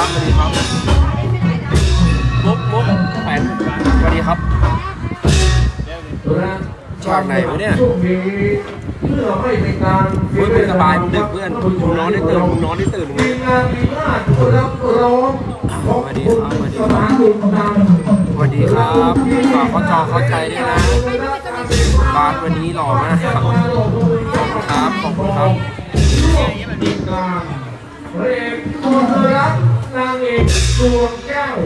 ครับสวัสดีครับมุกมุกแฟนสวัสดีครับฉากไหนวะเนี่ยเพื่อไม่เป็นการเฮ้ยไม่สบายมึงดึกเพื่อนมึงนอนได้ตื่นมึงนอนได้ตื่นมึงทีมงานทีมงานรับรองขอบคุณสถานบุญนำสวัสดีครับฝากเขาจอเข้าใจด้วยนะบาสวันนี้หล่อมากครับ ครับขอบคุณครับ ทีมงานพระเอกคนรักนางเอกดวงแก้ว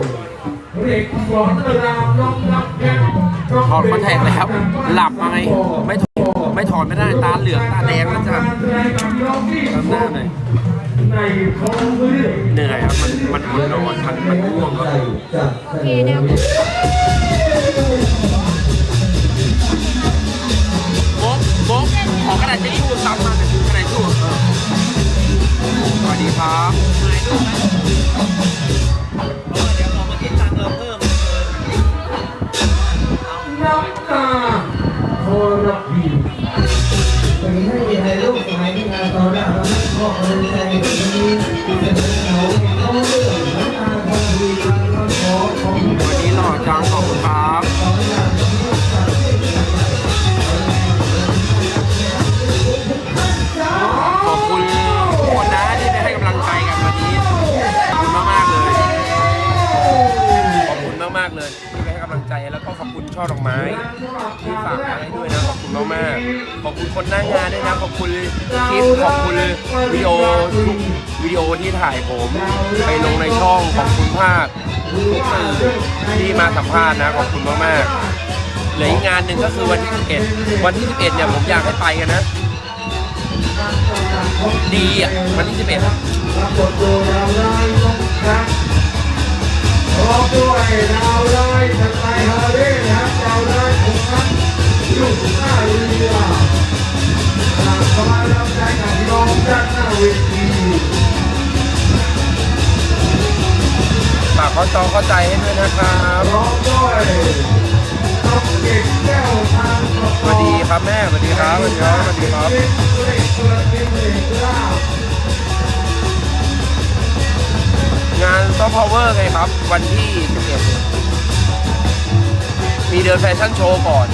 พระเอกสอนรามน้องรับแก้วถอดคอนแทคแล้ว หลับมาไงไม่ถอดไม่ถอดไม่ได้ตาเหลืองตาแดงแล้วจ้ะทำหน้าหน่อยในท้องเรื่องเหนื่อยครับมันมันมันนอนมันมันง่วงครับโอเคเดี๋ยวโบ๊ะโบ๊ะขอกระดาษเช็ดชู่ซ้ำมา ส ช่อดอกไม้ที่ฝากมาให้ด้วยนะขอบคุณมากๆขอบคุณคนหน้างานด้วยนะขอบคุณคลิปขอบคุณวิดีโอทุกวิดีโอที่ถ่ายผมไปลงในช่องขอบคุณภาคทุกสื่อที่มาสัมภาษณ์นะขอบคุณมากๆเหลืออีกงานหนึ่งก็คือวันที่ 11 วันที่ 11 เนี่ยผมอยากให้ไปกันนะ ดีอะวันที่ 11 รับบทโดยดาวร้ายน้องรักพร้อมด้วยดาวร้สไตล์ฮาร์เรนะครับดาวร้ายของรักลูกหน้าเรือขณะกำลังรับใจกับน้องด้านหน้าเวทีฝากเขาจองเข้าใจให้ด้วยนะครับร้อมด้วยน้องเก่งแก้วทางสวัสดีครับแม่สวัสดีครับสวัสดีครับสวัสดีครับ งานซอฟต์พาวเวอร์ไงครับ วันที่11มีเดินแฟชั่นโชว์ก่อน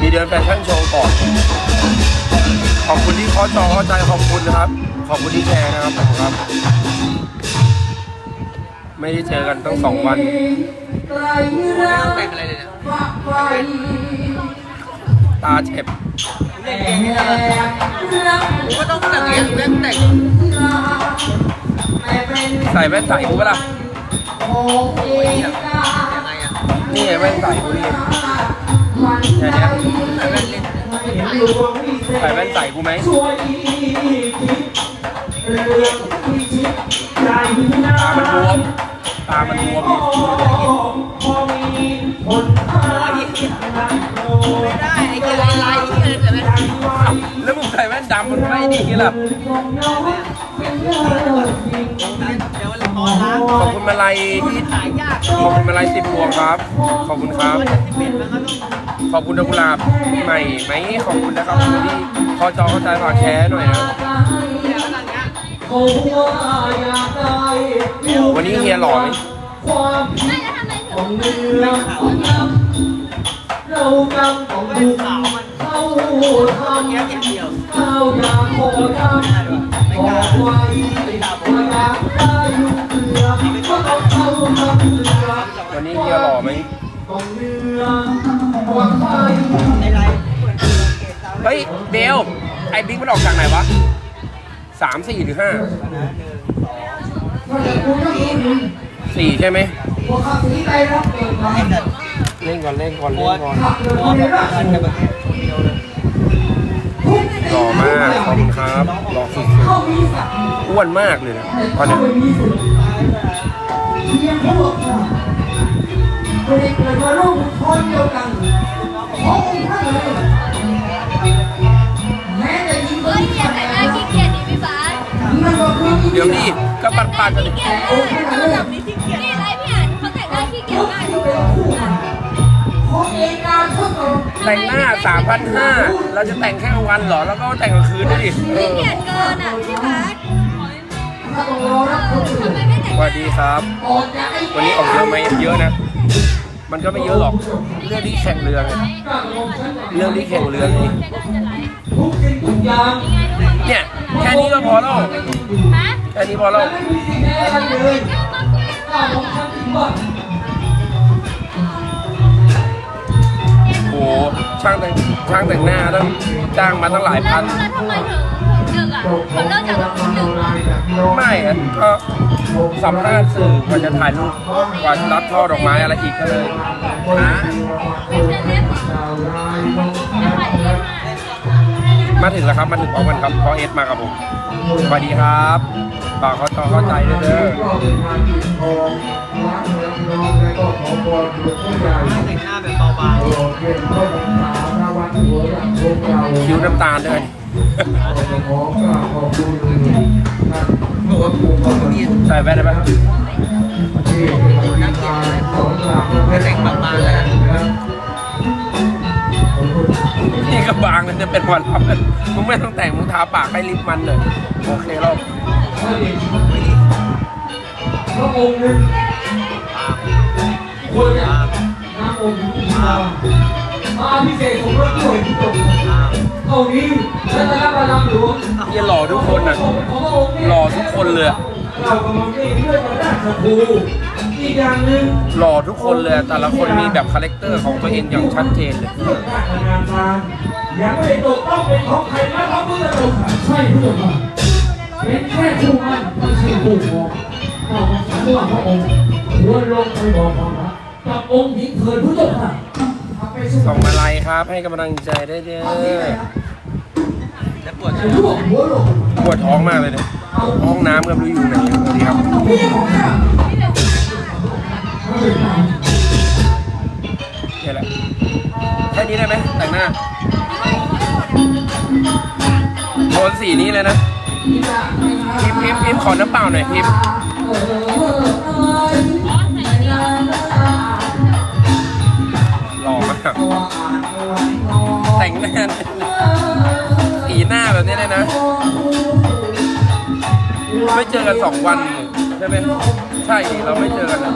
มีเดินแฟชั่นโชว์ก่อน ขอบคุณที่เคอจอเข้าใจขอบคุณนะครับ ขอบคุณที่แชร์นะครับขอบคุณครับ ไม่ได้เจอกันตั้งสองวัน แต่งอะไรเลยเนี่ยตาเจ็บกูก็ต้องแต่งอย่างเงี้ยเล่นแต่งใส่แว่นใส่กูปะล่ะยังไงอะนี่ไงแว่นใส่กูนี่แค่เนี้ยแต่เล่นเล่นใส่แว่นใส่กูไหมตามันบวม ตามันบวมไม่ได้ไอ้เกลือลายที่อะไรแต่เล่นแล้วมึงใส่แว่นดำมันไม่ดีล่ะเดี๋ยวมันร้อล้างขอบคุณมาลัยที่หายากขอบคุณมาลัยสิบพวงครับ ขอบคุณครับ ขอบคุณดอกกุหลาบใหม่ไหมขอบคุณนะครับที่พอจอเข้าใจฝากแชร์หน่อยนะ วันนี้เฮียหล่อไหมความผิดของเรือเรานำของบุญเข้าทำเงี้ยเดียวข้าวยาโคดำบอกไว้ว่าอยากได้ลูกเรือก็เอาเข้าทำเรือวันนี้เฮียหล่อไหมของเรือว่าใครในไรเฮ้ยเบลไอ้บิ๊กมันออกจากไหนวะ สามสี่หรือห้าสี่ใช่ไหมเล่นก่อนเล่นก่อนเล่นก่อนหล่อมากขอบคุณครับหล่อสุดๆอ้วนมากเลยนะตอนนี้เพียงพวกเกิดมาร่วมคนเดียวกันขององค์ท่านเลย เดี๋ยวดิก็ปันปันๆกันดิขี้เกียจเลยระดับนี้ขี้เกียจนี่ไรพี่อ่านเขาแต่งหน้าขี้เกียจมากที่เป็นคู่กันคแต่งหน้าสามพันห้าเราจะแต่งแค่กลางวันเหรอ แล้วก็แต่งกลางคืนด้วยดิเอขี้อเกียจเกินอะพี่บาสถ้าต้องรอรับคนอื่ทำนไมไม่แต่งสวัสดีครับออกจากไอ้วันนี้ออกเยอะไหมเยอะนะ มันก็ไม่เยอะหรอก เรื่องที่แข่งเรือไงก้าวของฉันเรื่องที่แข่งเรือไงทุกสิ่งทุกอย่าง เนี่ยแค่นี้ก็พอแล้วฮะแค่นี้พอแล้วไม่มีสิ่งใดอะไรเลยก้าวของฉันถือว่าโอ้โหช่างแต่งช่างแต่งหน้าต้องจ้างมาตั้งหลายพันแล้วทำไมถึงถึงดึกอะคนเลิกจากเราถึงดึกไม่อะก็สัมภาษณ์สื่อกว่าจะถ่ายรูปกว่าจะรับช่อดอกไม้อะไรอีกก็เลยหา มาถึงแล้วครับ มาถึงพร้อมกันครับพอเอสมากับผมสวัสดีครับฝากเขาจอเข้าใจด้วยเด้อก็เป็นงานปิดทองร้านเมืองนองและก็ขอบอลหลวงพ่อใหญ่แต่งหน้าแบบเบาโอ้เก่งเข้าพรรษาหน้าวัดหัวหลังพวกเราคิ้วน้ำตาลด้วยขอกราบขอบคุณท่านผู้ว่าภูมิขอบคุณที่ใส่แว่นได้ไหมเป็นการสอนหลักและแต่งบางๆนะค นี่ก็บางเลยจะเป็นวันรับเลยมึงไม่ต้องแต่งมึงทาปากให้ลิปมันเลยโอเคแล้วพระเอกพระองค์หนึงควรจะนำองค์มามาพิเศษสมรสด้วยทุกคนเท่านี้รัตนบัลลังก์หลวงเยี่ยหล่อทุกคนอะของพระองค์เนี่ยหล่อทุกคนเลยอะเรากำลังได้เลื่อนมาด้านสภู อีกอย่างหนึ่งหล่อทุกคนเลยอะแต่ละคนมีแบบคาแรคเตอร์ของตัวเองอย่างชัดเจนเลย เรื่องการงานการยังไม่ได้ตกต้องเป็นของใครนะครับเพื่อนเราใช่เพื่อนค่ะเป็นแค่ผู้มั่นไม่ใช่ผู้ครองข้าของฉันว่าพระองค์ควรลงไปบอกความรักกับองค์หญิงเถิดผู้เจ้าค่ะเอาไปสู้ส่งมาไลค์ครับ ให้กำลังใจได้เด้อๆแล้วปวดไอ้พวกหัวโลกปวดท้องมากเลยเนี่ยห้องน้ำก็ไม่รู้อยู่ไหนสวัสดีครับ พี่ของข้า ไม่เป็นไรนี่แหละแค่นี้ได้ไหมแต่งหน้าโทนสีนี้เลยนะพิมพ์พิมพ์พิมขอน้ำเปล่าหน่อยพิมหล่อมากแต่งหน้าสีหน้าแบบนี้เลยนะ ไม่เจอกันสองวันใช่ไหม ใช่เราไม่เจอกันอะ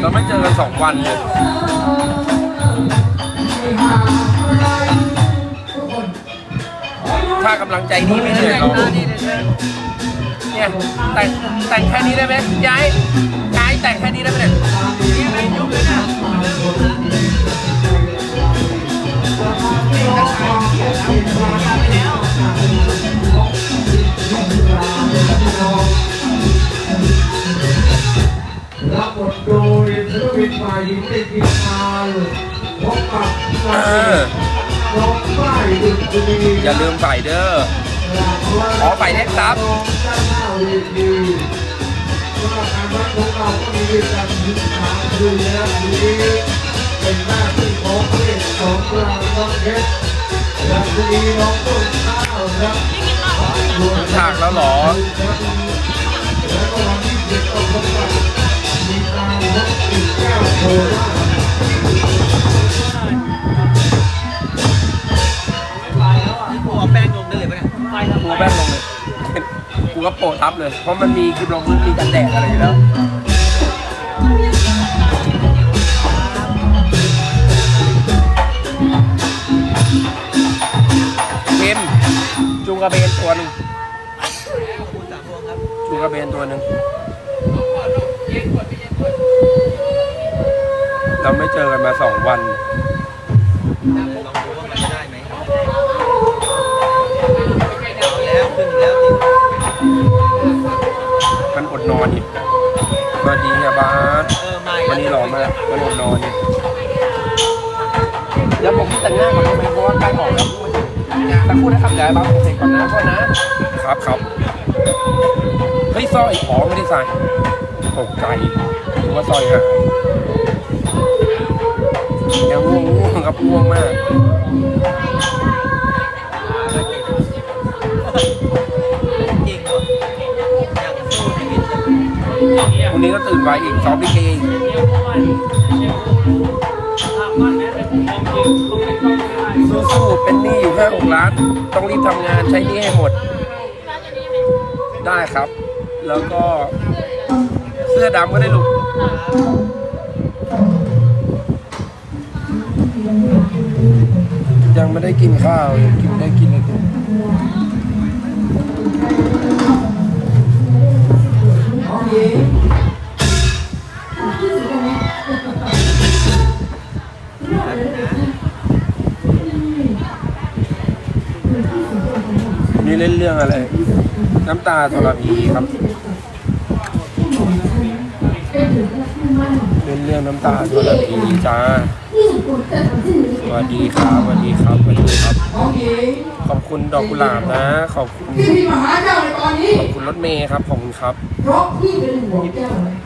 เราไม่เจอกันสองวันเลยถ้ากำลังใจดีไม่เหนื่อยเราเนี่ยแต่งแต่งแค่นี้ได้ไหมย้ายย้าย อย่าลืมใส่เด้อขอฝ่เล็กซับด้านหน้าที่ของเล่นของเพศของเราน้องเพชรและดีน้องต้นข้าวครับฉากแล้วหรอเจ็ดก็พบกับมีการพบอีกแก้วโครา เอาแป้งลงเลยปะเนี่ยไฟทำกูไมแป้งลงเลย กูก็โปะทับเลย เพราะมันมีคลิปลงพื้นมีกันแดดอะไรอยู่แล้วเค็มจุงกระเบนตัวหนึ่งจุงกระเบนตัวหนึ่งเราไม่เจอกันมาสองวัน มันอดนอนอีกสวัสดีครับบาสเออมาวันนี้หล่อมากมันอดนอนอีกเดี๋ยวผมแต่งหน้าก่อนได้ไหมเพราะว่าใกล้ออกแล้วสักครู่นะครับเดี๋ยวให้บ้าผมเสร็จก่อนนะพ่อนะครับครับเฮ้ยสร้อยอ๋อไม่ได้ใส่ตกใจหรือว่าสร้อยหายยังง่วงง่วงครับง่วงมาก พรุ่งนี้ก็ตื่นไวอีกซ้อมลิเกอีกสู้ๆเป็นหนี้อยู่แค่หกล้าน ต้องรีบทำงานใช้หนี้ให้หมด ได้ครับ แล้วก็เสื้อดำก็ได้ลูกยังไม่ได้กินข้าวยังกินได้กิน ยิ้มนี่เล่นเรื่องอะไร น้ำตาทรพีครับ เล่นเรื่องน้ำตาทรพีจ้า วัสดีครับสวัสดีครับสวัสดีครับ น้องหญิงขอบคุณดอกกุหลาบนะ ขอบคุณที่พี่มาหาเจ้าในตอนนี้ ขอบคุณรถเมย์ครับขอบคุณครับ เพราะพี่เป็นห่วงเจ้าเลย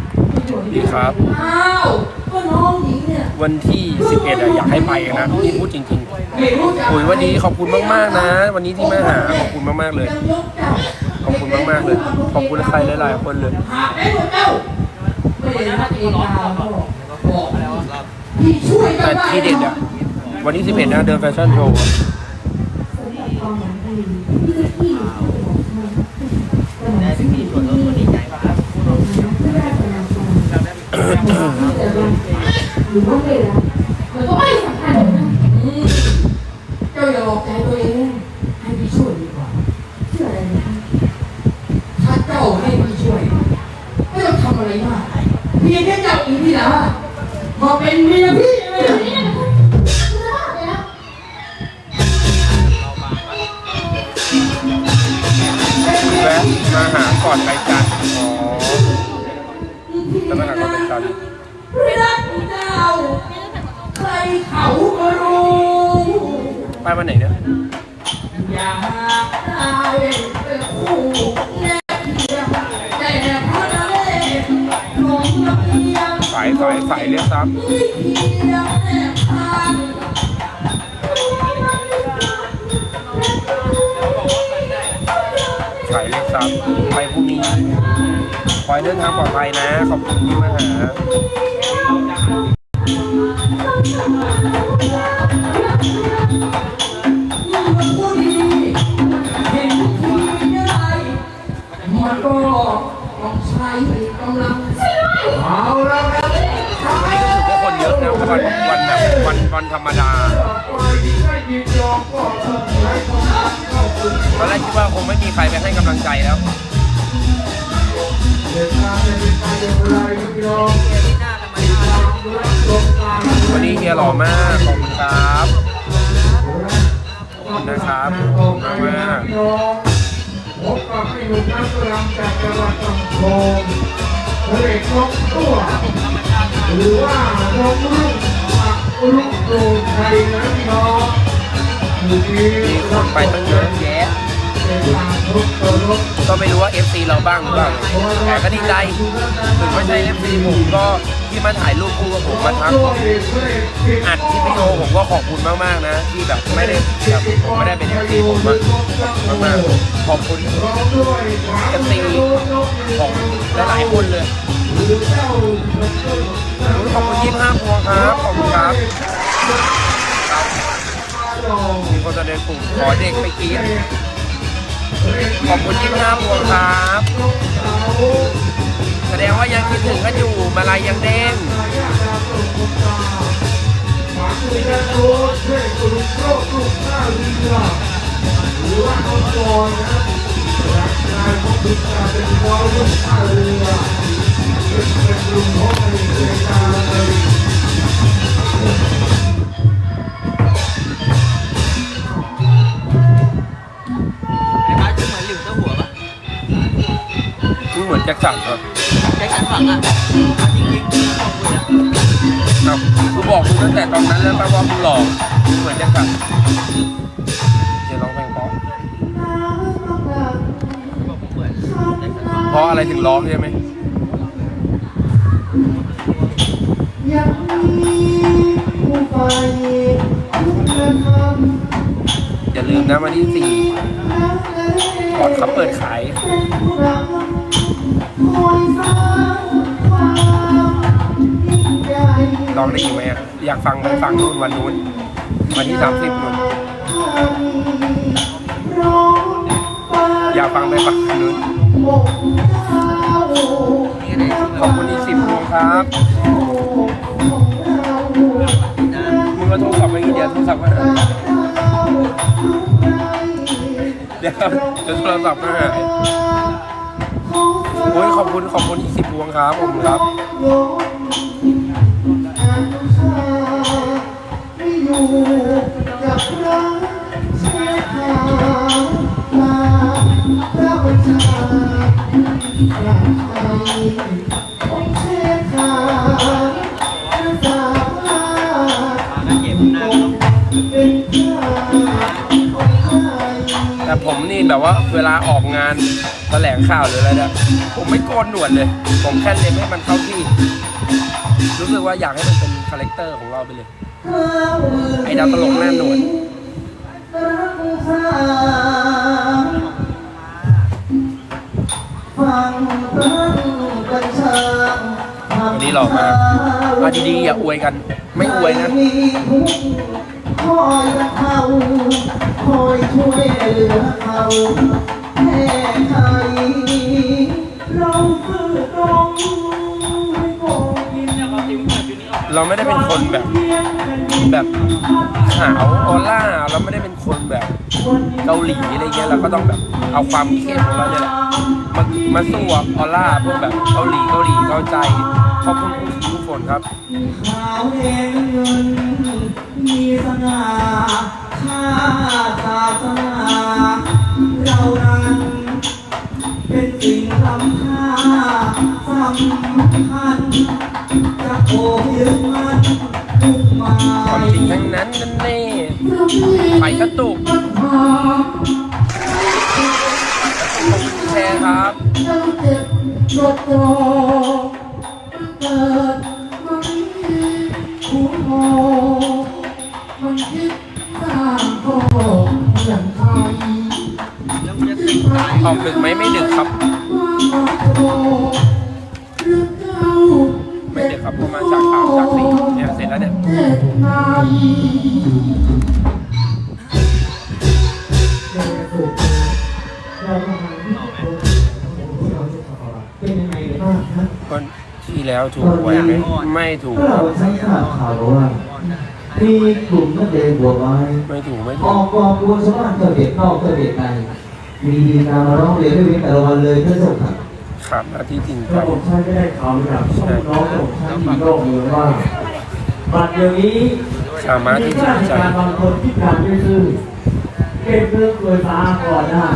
ดีครับ อ้าวก็น้องหญิงเนี่ยวันที่ 11อะอยากให้ไปนะนี่พูดจริงไม่รู้จักๆอุ๋ยวันนี้ขอบคุณมากๆนะ วันนี้ที่มาหาขอบคุณมากๆเลย ยังยกเจ้าขอบคุณมากๆเลย ขอบคุณใครหลายๆคนเลย หาได้หมดเจ้าไม่ได้รักเองดาวเขาบอกบอกแล้วรอบพี่ช่วยแต่เจ้าได้ที่เด็ดอะ วันที่11นะเดินแฟชั่นโชว์ได้ไปมีส่วนลดคนดีใจครับหรือว่าไม่รักมันก็ไม่สำคัญนะ ปลอดภัยนะ ขอบคุณที่มาหามันพูดดีๆเห็นทีได้มันก็ต้องใช้กำลังเอาละครับวันนี้ก็ถือว่าคนเยอะนะวันวันแบบวันวันธรรมดาตอนแรกคิดว่าคงไม่มีใครไปให้กำลังใจแล้ว วันนี้เฮียหล่อมาก ขอบคุณครับขอบคุณนะครับขอบคุณมากพบกับให้หนุ่มนักรำจากจังหวัดลำโพงพระเอกนกตัวหรือว่านกลูกปักลูกโดนไทยนะพี่น้องอยู่ที่มีคนไปตั้งเยอะแยะ ก็ไม่รู้ว่า FC เราบ้างหรือเปล่าแต่ก็ดีใจถึงไม่ใช่ FC ผมก็ที่มาถ่ายรูปคู่กับผมมาทักด้วยพระเอกที่อัดที่วิดีโอผมก็ขอบคุณมากๆนะ ที่แบบไม่ได้แบบผมไม่ได้เป็น FC ผมอะมากขอบคุณ FC ของหลายๆคนเลยขอบคุณยี่ห้าพวงครับขอบคุณครับมีคนแสดงกลุ่มขอเด็กไปกิน ขอบคุณยี่ห้าพวงครับ แสดงว่ายังคิดถึงกันอยู่มาลายยังเด้งหวานด้วยนะ มึงเหมือนแจ็คสันเหรอแจ็คสันหวังอะเอาจริงๆขอบคุณอะเอ้ากูบอกมึงตั้งแต่ตอนนั้นแล้วป่ะว่ามึงหลอกมึงเหมือนแจ็คสันเดี๋ยวร้องเพลงเพราะบอกผมเหมือนแจ็คสันหวังเพราะอะไรถึงร้องใช่ไหมยังมีผู้ไปทุกกระทำอย่าลืมนะวันที่สี่ก่อนเขาเปิดขายคอยฟัง ลองได้ยินไหมอยากฟังไปฟังนู่นวันนู้น วันที่สามสิบนู่น อยากฟังไปฟังนู้นขอบคุณที่สิบนู้นครับมึงมาโทรศัพท์ไปกี่เดียวโทรศัพท์มาเดี๋ยวเดี๋ยวโทรศัพท์มา โอ้ยขอบคุณขอบคุณอีกสิบวงครับผมครับแต่ผมนี่ แบบว่าเวลาออกงานแถลงข่าวหรืออะไรเนี่ยผมไม่โกนหนวดเลย ผมแค่เล็มให้มันเข้าที่ รู้สึกว่าอยากให้มันเป็นคาแรคเตอร์ของเราไปเลย ไอ้ดาวตลกหน้าหนวดวันนี้หล่อมากมาดีๆอย่าอวยกัน ไม่อวยนะ คอยบรรเทาคอยช่วยเหลือเขาแค่ใครเราคือตรงไม่โกงเราไม่ได้เป็นคนแบบแบบขาวออร่าเราไม่ได้เป็นคนแบบเกาหลีอะไรเงี้ยเราก็ต้องแบบเอาความเข้มของเราเนี่ยแหละมามาสู้ออร่าพวกแบบเกาหลีเกาหลีเกาใจ ขอบคุณทุกคนครับขาวแดงเงินมีสง่าชาติศาสนาเรานั้นเป็นสิ่งล้ำค่าสำคัญจะโอบยึดมันทุกหมายความจริงทั้งนั้นนั่นเน่ไปกระตุกขอบคุณแชร์ครับ เไม่ถูกคเรารับใช้ข่าวข่าวว่ามีกลุ่มนักเรียนบัวไม้ไม่ถูกไม่อถูก อกกกองบัวชาวบ้านเจ้าเด็กนอกเจ้าเด็กในมีดีกามาร้องเรียนด้วยเว้นแต่ละวันเลยเพื่อส่งข่าวครับหน้าที่จริงใจระบบใช้ไม่ได้ข่าวจากช่องน้องระบบใช้มีโลกเลยว่ากบัตรเดี๋ยวนี้ สามารถมีที่จริข้างราชใจการบางคนที่การไม่ซื้อเก็บเรื่องเกินตาก่อนได้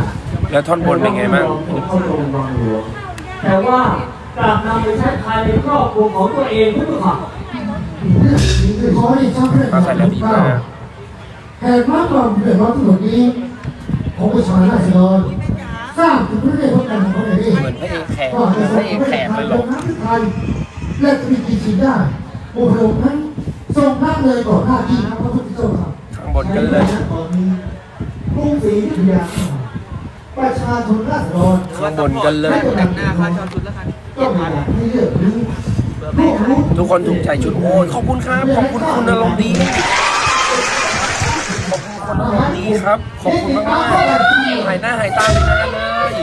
แล้วท่อนบนเป็นไงบ้าง เข้าตรงบางหลวงแต่ว่า กลับนำไปใช้ภายในครอบครัวของตัวเองเพื่อขับขอให้ชอบเรื่องมาใส่แล้วดีมากแหกมากกว่าเดือดร้อนถนนนี้ของประชาชนราษฎรสร้างถึงเรื่องของการของไหนดีเหมือนพระเอกแขกก็จะพระเอกแขกเลยหรอกไทยและจะมีกี่ชิ้นได้โอ้โหนั้นทรงพระเลยก่อนหน้าที่นะพระพุทธเจ้าครับข้างบนกันเลยกรุงศรีอยุธยาประชาชนราษฎรข้างบนกันเลยแต่งหน้าค่าเช่าชุดแล้วกัน ก็ไม่อยาให้เลือกรู้ลูกรู้ทุกคนถูกใจชุดโอ้ยขอบคุณครับ ขอบคุณคุณอารมณ์ดีขอบคุณคนอารมณ์ดีครับ ขอบคุณมากๆหายหน้าหายตาไปนานเลย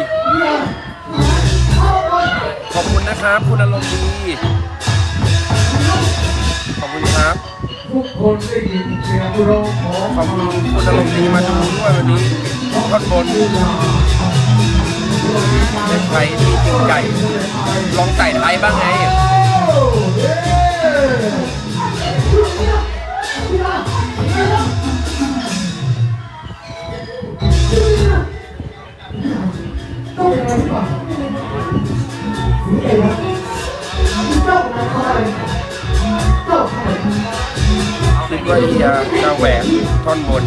ขอบคุณนะครับคุณอารมณ์ดีขอบคุณครับทุกคนได้ยินเสียงร้องขอบคุณคุณอารมณ์ดีมาดูด้วยวันนี้ท่อนบน เป็นไทยที่จริงใจ ลองใส่ไทยบ้างไงต้องเป็นอะไรก่อนนี่เองนะเจ้าอะไรเจ้าอะไรคิดว่าจะจะแหวกท่อนบน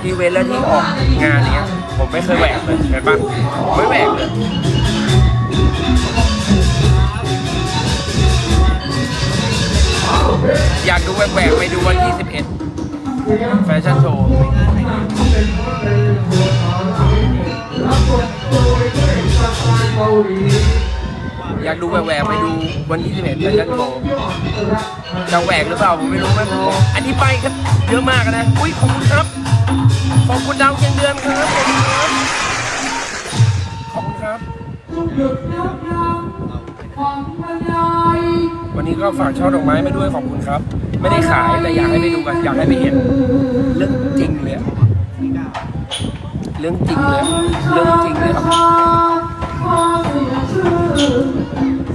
สองอีเวนต์แล้วที่ออกงานเนี้ย ผมไม่เคยแหวกเลยเห็นปะไม่แหวกเลยอยากดูแหวกๆไปดูวันที่ 11 แฟชั่นโชว์เป็นเพราะเป็นบัวขาวดีอยากดูแหวกๆไปดูวันที่ 11แฟชั่นโชว์จะแหวกหรือเปล่าผมไม่รู้นะอันนี้ไปกันเยอะมากนะ อุ้ยขอบคุณครับ ขอบคุณดาวเคียงเดือนครับขอบคุณครับขอบคุณครับหยุดยับยั้งความบรรยายวันนี้ก็ฝากช่อดอกไม้มาด้วยขอบคุณครับ ไม่ได้ขายแต่อยากให้ไปดูกันอยากให้ไปเห็น เรื่องจริงเลยอะเรื่องจริงเลยอะเรื่องจริงเลยครับความเสียชื่อ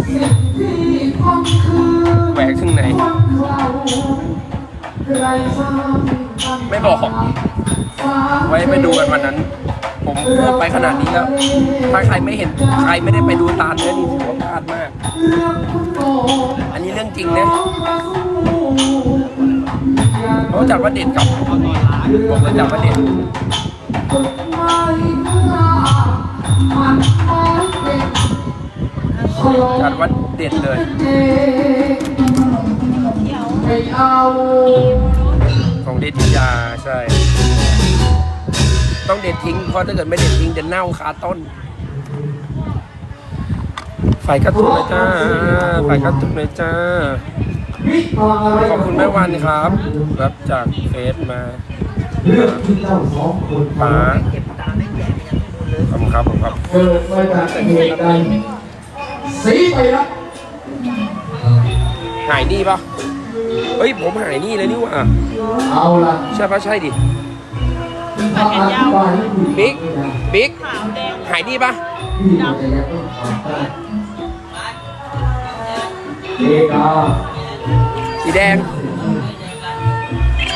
สิ่งที่ความคือแหวกถึงไหนความเราใครสร้างไม่บอก ไว้ไปดูกันวันนั้น ผมพูดไปขนาดนี้แล้ว ถ้าใครไม่เห็นใครไม่ได้ไปดูตาเนื้อนี่ถือว่าพลาดมาก อันนี้เรื่องจริงนะมาสู้อย่าเขาจัดว่าเด็ดครับผมเลยจัดว่าเด็ดฝึกไม่เมื่อมันไม่เป็นขอจัดว่าเด็ดเลยองไม่เอาของเด็ดทิยาใช่ ต้องเด็ดทิ้ง เพราะถ้าเกิดไม่เด็ดทิ้งจะเน่าคาต้นไฟกระตุกเลยจ้าไฟกระตุกเลยจ้าวิพาอะไรขอบคุณแม่วันครับ รับจากเฟซมาเรื่องที่เจ้าสองคนป๋ามาขอบคุณครับผมครับเกิดมาจากเหตุใดสีไปแล้วหายหนี่ปะเฮ้ยผมหายหนี่เลยนี่หว่าเอาละใช่ปะใช่ดิ ถ้าอธิบายให้ผู้หญิบิ๊กงไม่ได้บิ๊กหายหนี่ปะพี่จะยังต้องทำได้เอกาสีแดง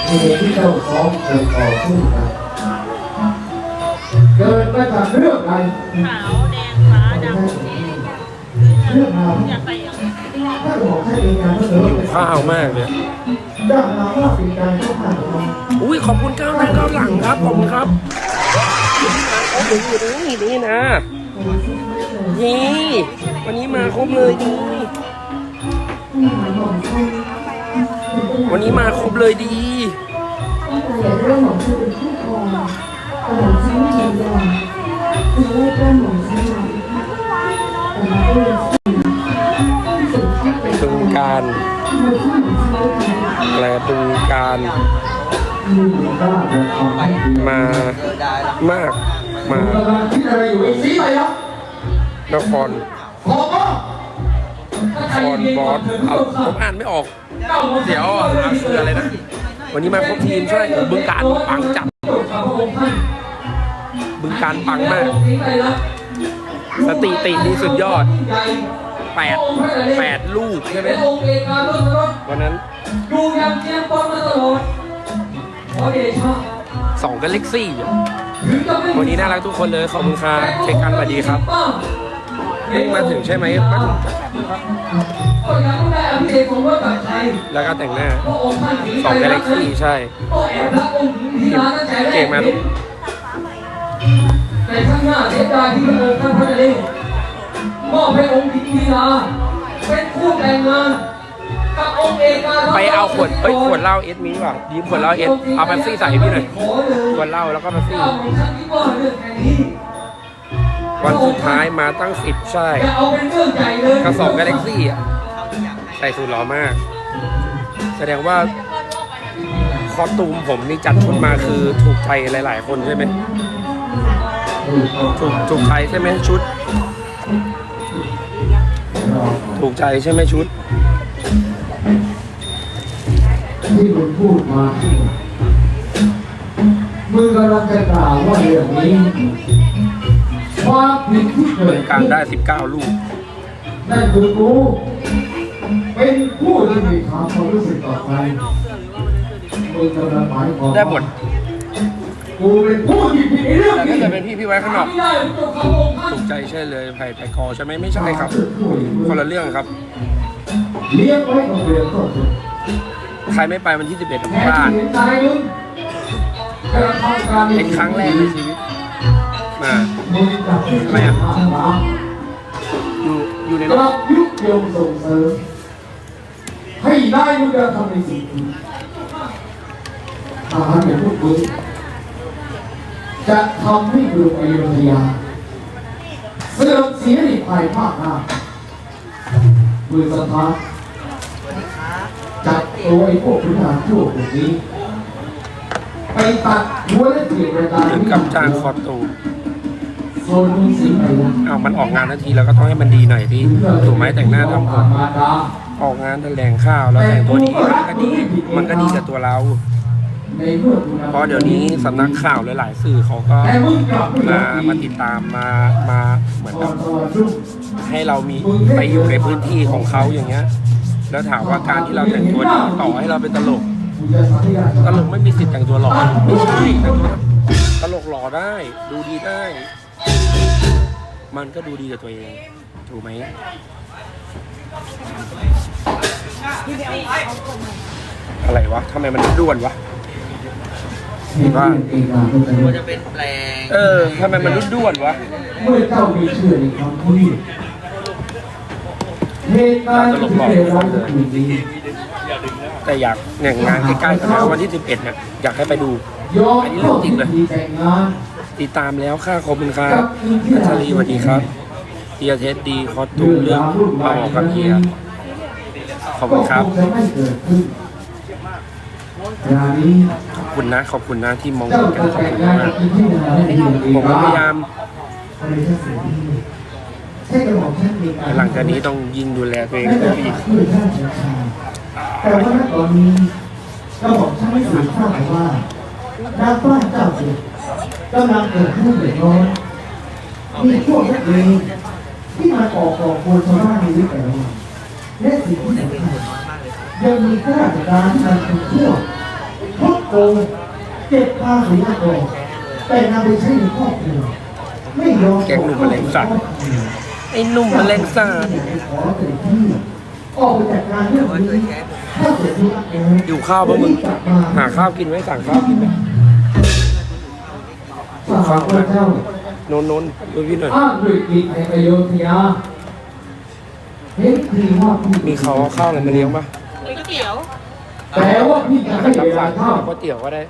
เหตุที่เจ้าสองคนต่อสู้กันเกิดมาจากเรื่องใดขาวแดงฟ้าดำเรื่องราวอยากใส่อย่างนี้ถ้าบอกให้เป็นการเสนอ หิวข้าวมากเลยด้านเราว่าเป็นการเข้าข้างของเราอุ้ยขอบคุณก้าวหน้าก้าวหลังครับ ขอบคุณครับเขาถึงอยู่ตรงนี้นี่นะนี่วันนี้มาครบเลยดี วันนี้มาครบเลยดีแต่เรื่องของฉันเป็นผู้ครองแต่ของฉันไม่ยินยอมคือว่าเรื่องของฉันแต่มั การมันที่ของฉันก็คืออะไรบึงการมีบ้านเราเอาไปดีมามากมากำลังคิดอะไรอยู่ไอ้สีไปแล้วนครขอก็ถ้าใครคอนมีบอสถึงเอาต้องผมอ่านไม่ออกเจ้าเดี๋ยวอ่านคืออะไรนะ วันนี้มาครบทีมใช่บึงการปังจัดข้าพระองค์ท่านบึงการปังมากสีไปแล้วสติตินี่สุดยอด แปดแปดลูกใช่ไหมวันนั้นอยู่อย่างเจียมปนมาตลอดขอเดชะสองกันเล็กซี่วันนี้น่ารักทุกคนเลยขอบคุณครับเช็คกันสวัสดีครับเพิ่งมาถึงใช่ไหมมาถึงก็ยังไม่ได้อภิเษกของพระกัจชัยแล้วก็แต่งหน้าสองกันเล็กซี่ใช่เก่งมากลูกแต่ข้างหน้าเสียดายที่พระองค์ท่านพระนเรศ มอบให้องค์หญิงทีลาเป็นคู่แต่งงานกับองค์เอกาไปเอาขวดเอ้ยขวดเหล้าเอสมีป่ะยืมขวดเหล้าเอสเอาแป๊บซี่ใส่ให้พี่หน่อยขอเลยขวดเหล้าแล้วก็แป๊บซี่เจ้าของฉันคิดว่าเรื่องแค่นี้วันสุดท้ายมาตั้งสิบใช่อย่าเอาเป็นเรื่องใหญ่เลยกระสอบกาแล็กซี่อะใส่สูทหล่อมาก แสดงว่าคอสตูมผมนี่จัดชุดมาคือถูกใจหลาย ๆ คนใช่ไหมถูกถูกใจใช่ไหมชุด ถูกใจใช่ไหมชุด ที่มึงพูดมามึงกำลังจะกล่าวว่าเรื่องนี้ความผิดที่เกิเมืดองการขึ้นได้ 19 ลูก นั่นคือกูเป็นผู้ที่มีความรู้สึกต่อไปมึงกำลังหมายความได้หมด กูเป็นผู้ที่ผิดในเรื่องแต่นี้ถ้าเกิดเป็นพี่พี่ไว้ข้างนอก ไม่ได้ตัวเขาองค์ท่าน ถูกใจใช่เลยไผ่ไผ่กอใช่ไหมไม่ใช่ครับ คนละเรื่องครับ เลี้ยงไว้กับเรียนก็ถูกใครไม่ไปวันที่11แค่บ้านที่เห็นใจมึงกระทำการเป็นครั้งแรกในชีวิตมามึงจับที่ทำไมอะทางหลังอยู่อยู่ในกรถลับยุยงส่งเสริมให้ได้ยุติธรรมในสิ่งที่ทหารเป็นผู้ฝึก จะทำให้เมืองอยุธยาเสื่อมเสียในภายภาคหน้ามือสถานสวัสดีครับจับตัวไอ้พวกขุนหารชั่วพวกนี้ ไปตัดหัวและเปลี่ยนรายการถึงกับจางคอตูโซนมึงสิงห์ไหนวะอ้าวมันออกงานทันทีเราก็ต้องให้มันดีหน่อยพี่ถูกไหมแต่งหน้าทำผมมาดาออกงานแถลงข้าวแล้วแต่งตัวดีมันก็ดีมันก็ดีกับตัวเราใน เพราะเดี๋ยวนี้สำนักข่าวหลาย ๆ สื่อเขาก็มามาติดตามมามาเหมือนกับให้เรามีไปอยู่ในพื้นที่ของเขาอย่างเงี้ย แล้วถามว่าการที่เราแต่งตัวดีต่อให้เราเป็นตลก ตลกไม่มีสิทธิ์แต่งตัวหล่อไม่ใช่แต่งตัวตลกหล่อได้ ดูดีได้ มันก็ดูดีกับตัวเอง ถูกไหมอะไรวะทำไมมันด้วนวะ เห็นว่าเองนะคุณจะมัรู้นจะเป็นแปลงเออทำไมมันด้วนๆวะเมื่อเจ้ามีเชื่อในคำพูดเหตุการณ์ที่ได้รับอยู่นี้แต่อยากเนี่ยงานใกล้ๆกันแล้ววันที่ 11เนี่ยอยากให้ไปดูยอมเข้าพิธีแต่งงานติดตามแล้วค่ะขอบคุณครับอัญชลีสวัสดีครับเฮียเทสดีคอสตูมเรื่องเอาออกกับเฮียขอบคุณครับ ก็งจะไม่เกิด ขึ้นงานนี้ขอบคุณนะ ขอบคุณนะที่มองเจ้าเห็นกัจะนขอบแต่งคุณงานมากักบที่งานได้ดีผมก็พยายามอะไรจะเสียดีใช่กระบอกท่านมีการหลังจากนี้ต้องยิ่งดูแลตัวเองไม่ได้ขึ้นอีกช่วยท่านเฉยๆแต่ว่าณตอนนี้กระบอกท่านไม่สืบทราบว่าน้ำฟ้าเจ้าเกิดกำลังเกิดขึ้นเดือดร้อนมีพวกนักเลงที่มาก่อก่อกวนชาวบ้านในวิถีแต่ละวันและสิ่งที่สำคัญยังมีข้าราชการการเป็นพวก พวกโกงเก็บภาษีนักรองแต่นำไปใช้ในครอบครัวไม่ยอมแกงหนุ่มแมลงสาบไอ้หนุ่มแมลงสาบขอเสด็จพี่ออกไปจัดการเรื่องนี้ถ้าเกิดมีนักเลงอยู่ข้าวปะมึง หาข้าวกินไว้สั่งข้าวกินไหมฝากพระเจ้าโนนโนนดูพี่หน่อยอ้างด้วยกิจในอโยธยาเห็นทีว่าพี่มีเขาเอาข้าวอะไรมาเลี้ยงปะก๋วยเตี๋ยว แต่ว่าพี่จะให้รับเวฝาลากข้าวก๋วยเตี๋ยวก็ได้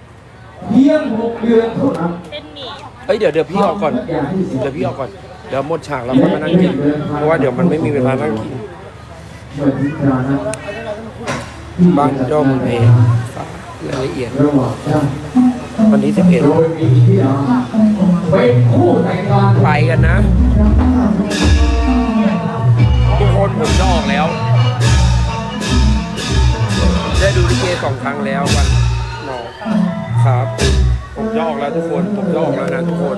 เพียงหกเดือนเท่านั้นเป็นหมี่เอ้ยเดี๋ยวเดี๋ยวพี่ออกก่อนเดี๋ยวพี่ออกก่อนเดี๋ยวหมดฉากแล้วค่อยมานั่งกินเพราะว่าเดี๋ยวมันไม่มีเวลานั่งกินเมื่อพิจารณาบ้านย่อมในรายละเอียดระหว่างเจ้าวันที่โดยมีที่อาเป็นคู่แต่งงาน11ไปกันนะทุกคนผมจะออกแล้ว ได้ดูลิเกสองครั้งแล้ววันหนอครับ ผมจะออกแล้วทุกคน ผมจะออกแล้วนะทุกคน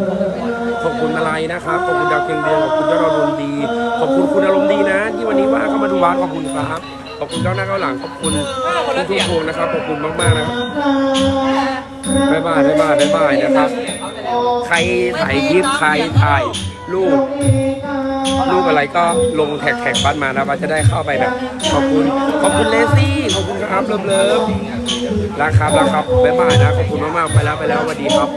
ขอบคุณมาลัยนะครับ ขอบคุณดาวเคียงเดือนขอบคุณเจ้าอารมณ์ดี ขอบคุณคุณอารมณ์ดีนะ ที่วันนี้ว่าเข้ามาดูบ้านขอบคุณครับ ขอบคุณเจ้าหน้าเก้าหลัง ขอบคุณทุกทุกๆคนนะครับ ขอบคุณมากๆนะครับบ๊ายบายบ๊ายบายบ๊ายบายนะครับ ใครถ่ายคลิปใครถ่ายรูป รูปอะไรก็ลงแท็กแท็กบ้านมานะว่าจะได้เข้าไปแบบขอบคุณขอบคุณเลซี่ขอบคุณครับเลิฟเลิฟรักครับรักครับบ๊ายบายนะขอบคุณมากๆไปแล้วไปแล้วสวัสดีครับ